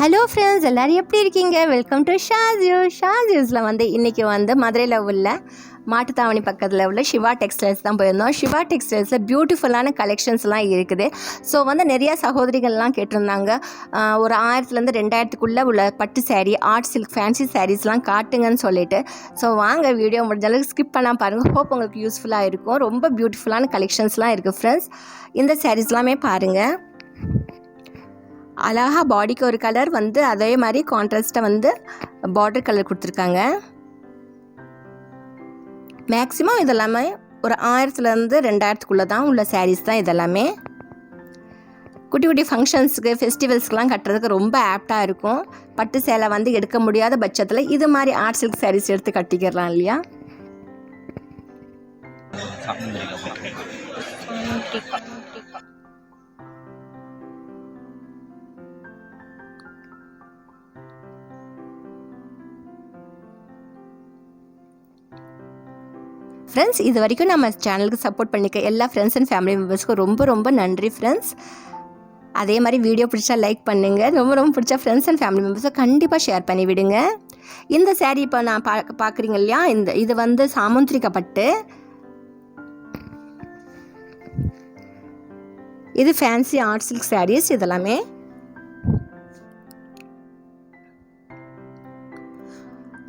Hello friends எல்லோரும் எப்படி இருக்கீங்க? வெல்கம் டு ஷாஜியூ ஷாஜியூஸில் வந்து இன்றைக்கி வந்து மதுரையில் உள்ள மாட்டுத்தாவணி பக்கத்தில் உள்ள சிவா டெக்ஸ்டைல்ஸ் தான் போயிருந்தோம். சிவா டெக்ஸ்டைல்ஸில் பியூட்டிஃபுல்லான கலெக்ஷன்ஸ்லாம் இருக்குது. ஸோ வந்து நிறையா சகோதரிகள்லாம் கேட்டிருந்தாங்க. ஒரு ஆயிரத்துலேருந்து ரெண்டாயிரத்துக்குள்ளே உள்ள பட்டு சேரீ ஆர்ட் சில்க் ஃபேன்சி சாரீஸ்லாம் காட்டுங்கன்னு சொல்லிட்டு. ஸோ வாங்க வீடியோ முடிஞ்ச அளவுக்கு ஸ்கிப் பண்ணால் பாருங்கள் ஹோப் உங்களுக்கு யூஸ்ஃபுல்லாக இருக்கும். ரொம்ப பியூட்டிஃபுல்லான கலெக்ஷன்ஸ்லாம் இருக்குது ஃப்ரெண்ட்ஸ் இந்த சாரீஸ்லாமே பாருங்கள் அழகா பாடிக்கு ஒரு கலர் வந்து அதே மாதிரி கான்ட்ராஸ்ட்டாக வந்து பார்டர் கலர் கொடுத்துருக்காங்க. மேக்ஸிமம் இதெல்லாமே ஒரு ஆயிரத்துலேருந்து ரெண்டாயிரத்துக்குள்ளே தான் உள்ள சாரீஸ் தான் இதெல்லாமே. குட்டி குட்டி ஃபங்க்ஷன்ஸுக்கு ஃபெஸ்டிவல்ஸ்க்குலாம் கட்டுறதுக்கு ரொம்ப ஆப்டாக இருக்கும். பட்டு சேலை வந்து எடுக்க முடியாத பட்சத்தில் இது மாதிரி ஆர்ட் சில்க் சாரீஸ் எடுத்து கட்டிக்கிறலாம் இல்லையா? ஃப்ரெண்ட்ஸ் இது வரைக்கும் நம்ம சேனலுக்கு சப்போர்ட் பண்ணிக்க எல்லா ஃப்ரெண்ட்ஸ் அண்ட் ஃபேமிலி மெம்பர்ஸ்க்கும் ரொம்ப ரொம்ப நன்றி ஃப்ரெண்ட்ஸ் அதே மாதிரி வீடியோ பிடிச்சா லைக் பண்ணுங்கள் ரொம்ப ரொம்ப பிடிச்ச ஃப்ரெண்ட்ஸ் அண்ட் ஃபேமிலி மெம்பர்ஸை கண்டிப்பாக ஷேர் பண்ணி விடுங்க. இந்த சேரீ இப்போ நான் பா பார்க்குறீங்க இல்லையா? இந்த இது வந்து சாமுந்திரிக்கப்பட்டு. இது ஃபேன்சி ஆர்ட் சில்க் சாரீஸ் இதெல்லாமே.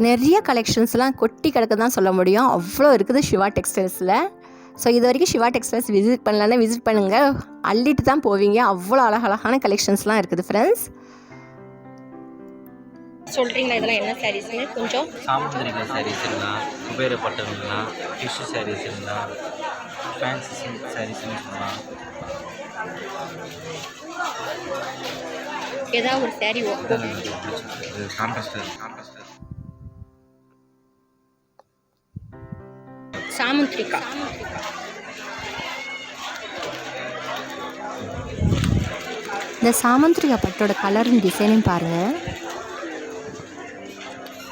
நிறைய கலெக்ஷன்ஸ்லாம் கொட்டி கிடக்கு தான் சொல்ல முடியும். அவ்வளோ இருக்குது சிவா டெக்ஸ்டைல்ஸில் ஸோ இது வரைக்கும் சிவா டெக்ஸ்டைல்ஸ் விசிட் பண்ணலன்னா விசிட் பண்ணுங்கள் அள்ளிட்டு தான் போவீங்க. அவ்வளோ அழகழகான கலெக்ஷன்ஸ்லாம் இருக்குது ஃப்ரெண்ட்ஸ் சொல்கிறீங்களா இதெல்லாம் என்ன சாரீஸ்னு கொஞ்சம். சாமுத்திரிகா சாரீஸ் இருந்தால் குபேர பட்டன்லாம் டிஷ்யூ சாரீஸ் இருந்தால் ஃபேன்சி சில்க் சாரீஸ்னு சொல்லலாம் ஏதாவது ஒரு சாரீ இதெல்லாம் எனக்கு சாமுத்ரிகா. இந்த சாமந்திரிகா பட்டோட கலரும் டிசைனும் பாருங்கள்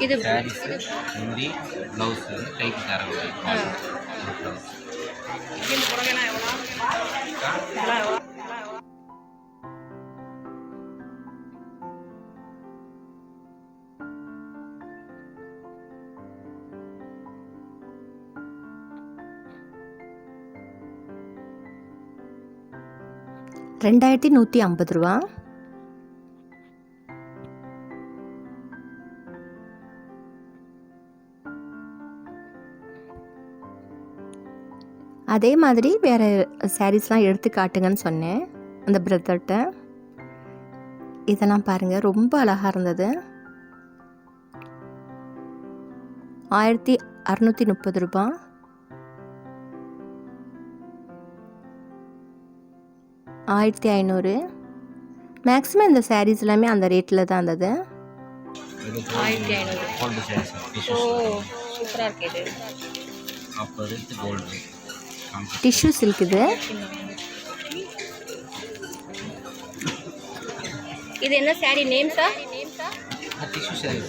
இது ப்ளவுஸு ரெண்டாயிரத்தி நூற்றி ஐம்பது ரூபா. அதே மாதிரி வேறு சாரீஸ்லாம் எடுத்து காட்டுங்கன்னு சொன்னேன் அந்த பிரதர்கிட்ட இதெல்லாம் பாருங்கள் ரொம்ப அழகாக இருந்தது. ஆயிரத்தி அறநூற்றி முப்பது ரூபா. ஆயிரத்தி ஐநூறு. மேக்ஸிமம் இந்த சாரீஸ் எல்லாமே அந்த ரேட்டில் தான் இருந்தது. இது ஆயிரத்தி ஐநூறு. ஓ டிஷ்யூ சூப்பராக சில்க் இது. இது. என்ன sari name sir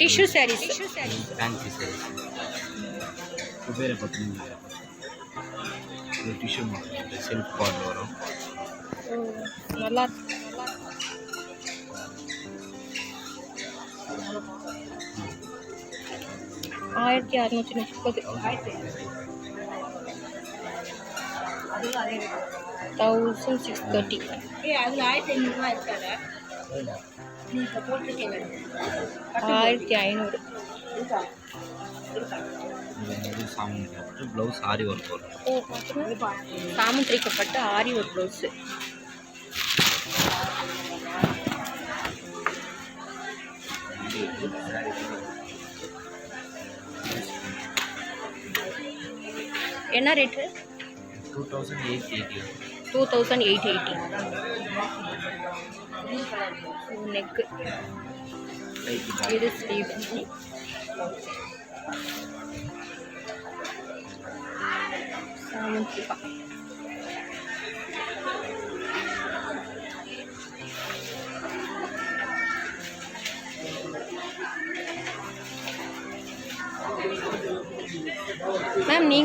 tissue saris Kubera இது டிஷ்யூ செல்ஃப் பார்டர் வரும். நல்லா இருக்கு. ஆயிரத்தி அறுநூற்றி முப்பது தௌசண்ட் சிக்ஸ் தேர்ட்டி ஆயிரத்தி ஐநூறு இது வந்து சாமுந்திரிகா பட்டு ப்ளவுஸ் ஆரி ஒர்க் வரும் ஓ சாமுத்திரிக்கப்பட்ட ஆரி ஒரு ப்ளவுஸு என்ன rate two thousand eight eighty two thousand eight eighty neck கைக்கு இது ஸ்லீவ் சாமந்திரிகா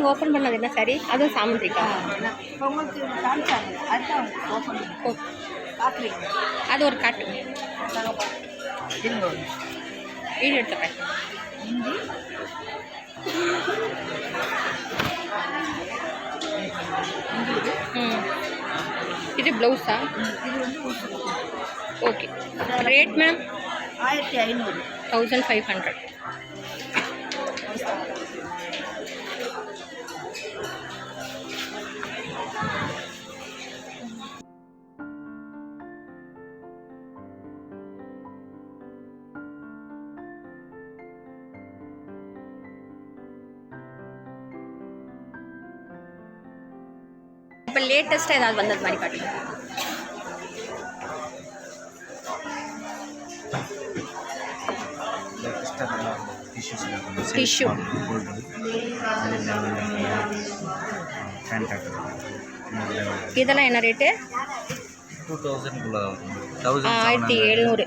நீங்கள் ஓப்பன் பண்ணது என்ன சாரி அதுவும் சாமந்திரிக்கா. உங்களுக்கு காமிச்சாங்க. அதுதான் ஓப்பன் ஓ. அது ஒரு காட்டு. வீடியோ எடுத்துக்கிறேன் ம். இது ப்ளவுஸா ஓகே. ரேட் மேம் ஆயிரத்தி ஐநூறு. தௌசண்ட் ஃபைவ் ஹண்ட்ரட் இப்போ லேட்டஸ்ட்டாக ஏதாவது வந்தது மாதிரி காட்டுங்க. இதெல்லாம் என்ன ரேட்டு டூ தௌசண்ட்குள்ளே வரும். ஆயிரத்தி தௌசண்ட் எழுநூறு.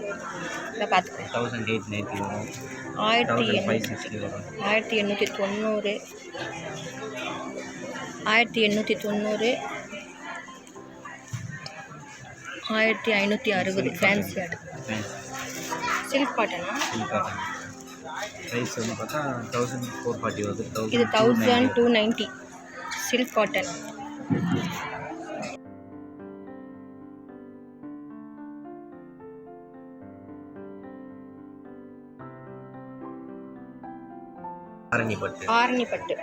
இதை பார்த்துக்கோங்க தௌசண்ட் எயிட் நைன்ட்டி வரும். ஆயிரத்தி தௌசண்ட் ஆயிரத்தி எண்ணூற்றி தொண்ணூறு. ஆயிரத்தி எண்ணூற்றி தொண்ணூறு. ஆயிரத்தி ஐநூற்றி அறுபது. ஃபேன்சி ஆடு. சில்க் ப்ரைஸ் வந்து பார்த்தா தௌசண்ட் ஃபோர் ஃபார்ட்டி வருது. இது thousand thousand two ninety silk cotton Arani பட்டு ஆரணி பட்டு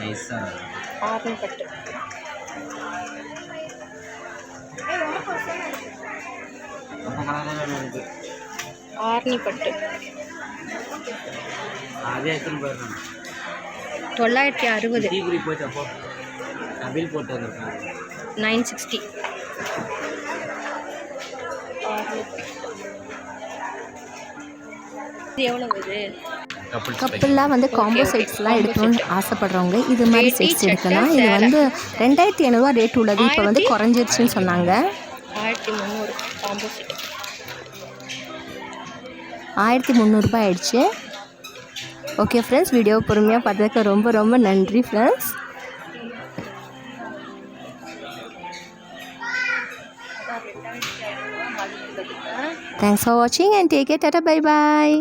நைஸாக ஆரணி பட்டு பட்டு அதே தொள்ளாயிரத்தி அறுபது. டீக்குடி போயிட்டு அப்போ நான் பில் போட்டு வந்திருக்கேன் நைன் சிக்ஸ்டி. இது கப்புளாக வந்து காம்போ. செட்ஸ்லாம் எடுக்கணும்னு. ஆசைப்படுறவங்க இது மாதிரி செட்ஸ் எடுக்கலாம். இது. வந்து ரெண்டாயிரத்தி ஐநூறுரூவா ரேட் உள்ளது. இப்போ வந்து? குறைஞ்சிருச்சுன்னு சொன்னாங்க. ஆயிரத்தி முந்நூறு காம்போ செட் ஆயிரத்தி முந்நூறுரூபா ஆயிடுச்சு. ஓகே ஃப்ரெண்ட்ஸ் வீடியோ பொறுமையாக பார்த்ததுக்கு ரொம்ப ரொம்ப நன்றி ஃப்ரெண்ட்ஸ் தேங்க்ஸ் ஃபார் வாட்சிங் and take care tata bye bye